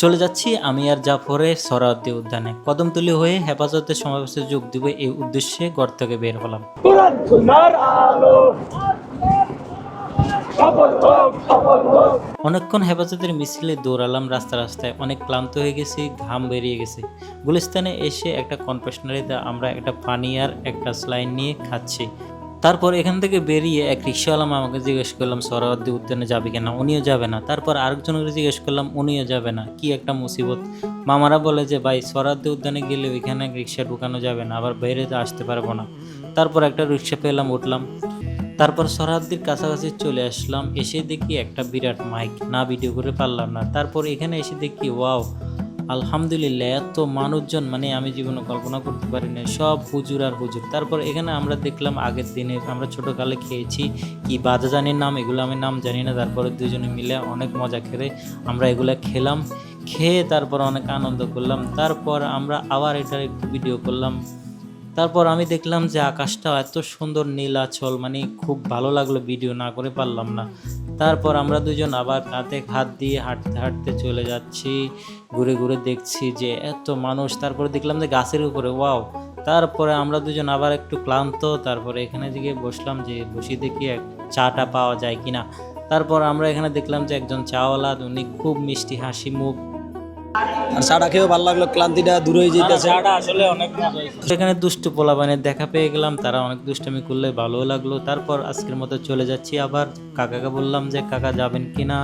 চলে যাচ্ছি আমি আর জাফরের সরাউদ্দি উদ্যানে। কদমতলি হয়ে হেফাজতের সমাবেশে যোগ দিব এই উদ্দেশ্যে ঘর থেকে বের হলাম। অনেকক্ষণ হেফাজতের মিছিলে দৌড়ালাম রাস্তা রাস্তায়। অনেক ক্লান্ত হয়ে গেছি ঘাম বেরিয়ে গেছে। গুলিস্তানে এসে একটা কনফেশনারিতে আমরা একটা পানি আর একটা স্লাইন নিয়ে খাচ্ছি। তারপর এখান থেকে বেরিয়ে এক রিক্সাওয়ালা আমাকে জিজ্ঞেস করলাম, সরাওয়ার্দী উদ্যানে যাবে কিনা? উনিও যাবে না। তারপর আরেকজনকে জিজ্ঞেস করলাম, উনিও যাবে না? কি একটা মুসিবত? মামারা বলে যে, ভাই, সরাওয়ার্দী উদ্যানে গেলে ওইখানে রিক্সা ঢুকানো যাবে না, আবার বাইরে আসতে পারব না। তারপর একটা রিক্সা পেলাম, উঠলাম। তারপর সরহাদ্দির কাছাকাছি চলে আসলাম। এসে দেখি একটা বিরাট মাইক, না ভিডিও করে পারলাম না। তারপর এখানে এসে দেখি, ওয়াও আলহামদুলিল্লাহ, এত মানুষজন মানে আমি জীবনে কল্পনা করতে পারি না সব হুজুর আর হুজুর। তারপর এখানে আমরা দেখলাম আগের দিনে আমরা ছোটোকালে খেয়েছি, কি বাজাজানির নাম, এগুলো আমি নাম জানি না। তারপরে দুজনে মিলে অনেক মজা খেলে আমরা এগুলো খেলাম, খেয়ে তারপর অনেক আনন্দ করলাম। তারপর আমরা আবার এটার একটু ভিডিও করলাম। তারপর আমি দেখলাম যে আকাশটা এত সুন্দর নীলাচল মানে খুব ভালো লাগল ভিডিও না করে পারলাম না। তারপর আমরা দুজন আবার কাঁধে হাত দিয়ে হাঁটতে হাঁটতে চলে যাচ্ছি, ঘুরে ঘুরে দেখছি যে এত মানুষ। তারপরে দেখলাম যে গাছের উপরে ওয়াও তারপরে আমরা দুজন আবার একটু ক্লান্ত, তারপরে এখানে দিকে বসলাম যে বসি দেখি এক চাটা পাওয়া যায় কিনা। তারপর আমরা এখানে দেখলাম যে একজন চাওয়ালা উনি খুব মিষ্টি হাসি মুখ আর চাটা খেয়েও ভালো লাগল ক্লান্তিটা দূরে হয়ে যেতেছে আসলে অনেক সেখানে দুষ্টু পোলাপানের দেখা পেয়ে গেলাম তারা অনেক দুষ্টামি করলে ভালো লাগল। তারপর আজকের মতো চলে যাচ্ছি আবার। কাকাকে বললাম যে কাকা যাবেন কিনা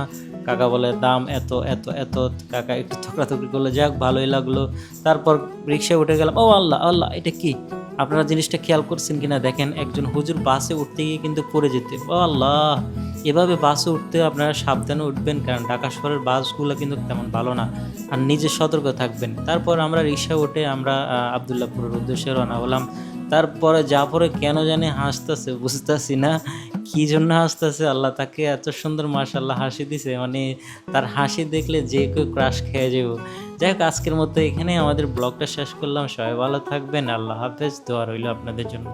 কাকা বলে দাম এত এত এত। কাকা একটু থকরাথকরি করলে যাক ভালোই লাগল। তারপর রিক্সায় উঠে গেলাম ও আল্লাহ আল্লাহ এটা কি? আপনারা জিনিসটা খেয়াল করছেন কিনা? দেখেন, একজন হুজুর বাসে উঠতে গিয়ে কিন্তু পড়ে যেতে। ও আল্লাহ! এভাবে বাসে উঠতে আপনারা সাবধানে উঠবেন, কারণ ঢাকা শহরের বাসগুলো কিন্তু তেমন ভালো না। আর নিজে সতর্ক থাকবেন। তারপর আমরা রিক্সা উঠে আমরা আবদুল্লাপুরের উদ্দেশ্যে রওনা হলাম। তারপরে যা পরে কেন জানি হাসতেছে, বুঝতেছি না। কি জন্য হাসতেছে? আল্লাহ তাকে এত সুন্দর মাশাল্লাহ হাসি দিছে। মানে তার হাসি দেখলে যে কেউ ক্রাশ খেয়ে যাব। যাই হোক, আজকের মতো এখানে আমাদের ব্লগটা শেষ করলাম। সবাই ভালো থাকবেন। আল্লাহ হাফেজ। দোয়া রইল আপনাদের জন্য।